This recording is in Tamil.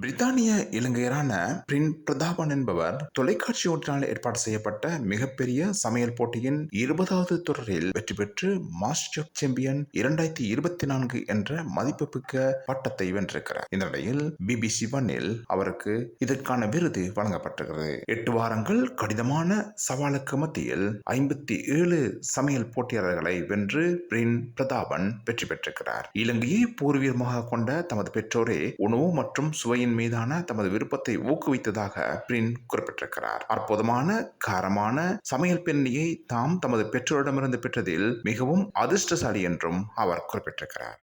பிரித்தானிய இலங்கையரான பிரின் பிரதாபன் என்பவர் தொலைக்காட்சி ஒன்றினால் ஏற்பாடு செய்யப்பட்ட மிகப்பெரிய சமையல் போட்டியின் இருபதாவது தொடரில் வெற்றி பெற்று மாஸ்டர் சாம்பியன் இரண்டாயிரத்தி இருபத்தி நான்கு என்ற மதிப்புமிக்க பட்டத்தை வென்றிருக்கிறார். இந்த நிலையில் பிபிசி ஒன்னில் அவருக்கு இதற்கான விருது வழங்கப்பட்டிருக்கிறது. எட்டு வாரங்கள் கடினமான சவாலுக்கு மத்தியில் ஐம்பத்தி ஏழு சமையல் போட்டியாளர்களை வென்று பிரின் பிரதாபன் வெற்றி பெற்றிருக்கிறார். இலங்கையை பூர்வீகமாக கொண்ட தமது பெற்றோரே உணவு மற்றும் சுவையின் மீதான தமது விருப்பத்தை ஊக்குவித்ததாக பிரின் குறிப்பிட்டிருக்கிறார். அற்புதமான காரமான சமையல் பெண்ணியை தாம் தமது பெற்றோரிடமிருந்து பெற்றதில் மிகவும் அதிர்ஷ்டசாலி என்றும் அவர் குறிப்பிட்டிருக்கிறார்.